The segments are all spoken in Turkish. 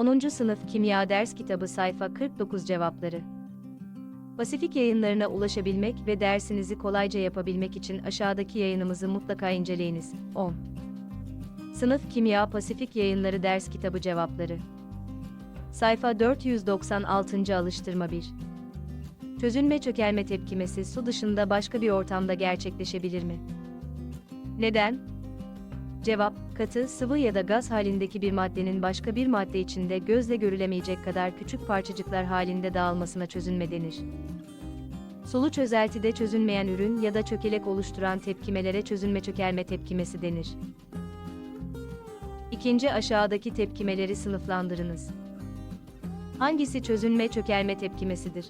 10. Sınıf Kimya Ders Kitabı Sayfa 49 Cevapları Pasifik yayınlarına ulaşabilmek ve dersinizi kolayca yapabilmek için aşağıdaki yayınımızı mutlaka inceleyiniz. 10. Sınıf Kimya Pasifik Yayınları Ders Kitabı Cevapları Sayfa 496. Alıştırma 1 Çözünme çökelme tepkimesi su dışında başka bir ortamda gerçekleşebilir mi? Neden? Cevap, katı, sıvı ya da gaz halindeki bir maddenin başka bir madde içinde gözle görülemeyecek kadar küçük parçacıklar halinde dağılmasına çözünme denir. Sulu çözeltide çözünmeyen ürün ya da çökelek oluşturan tepkimelere çözünme çökelme tepkimesi denir. İkinci aşağıdaki tepkimeleri sınıflandırınız. Hangisi çözünme çökelme tepkimesidir?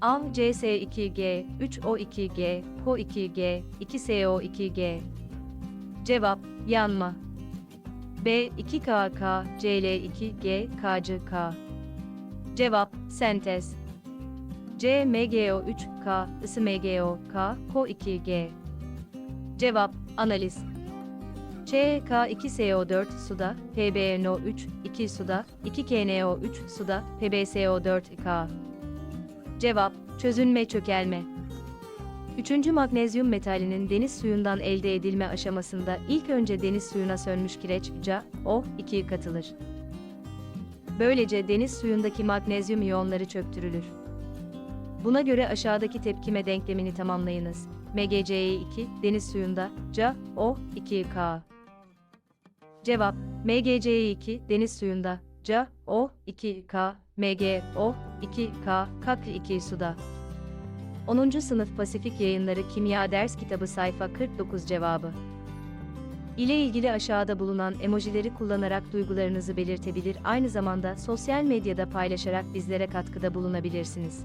A, CS2G, 3O2G, CO2G, 2SO2G. Cevap, yanma. B, 2KK, CL2G, KCK. Cevap, sentez. C, MgO3K, ısı MgO, K, CO2G. Cevap, analiz. C, K2SO4 suda, PbNO3, 2 suda, 2KNO3 suda, PbSO4K. Cevap, çözünme çökelme. Üçüncü magnezyum metalinin deniz suyundan elde edilme aşamasında ilk önce deniz suyuna sönmüş kireç, Ca, O2 katılır. Böylece deniz suyundaki magnezyum iyonları çöktürülür. Buna göre aşağıdaki tepkime denklemini tamamlayınız. MgCe2, deniz suyunda, Ca, O2K. Cevap, MgCe2, deniz suyunda, Ca, O2K, MgO2K, Kak2 suda. 10. Sınıf Pasifik Yayınları Kimya Ders Kitabı Sayfa 49 Cevabı ile ilgili aşağıda bulunan emojileri kullanarak duygularınızı belirtebilir aynı zamanda sosyal medyada paylaşarak bizlere katkıda bulunabilirsiniz.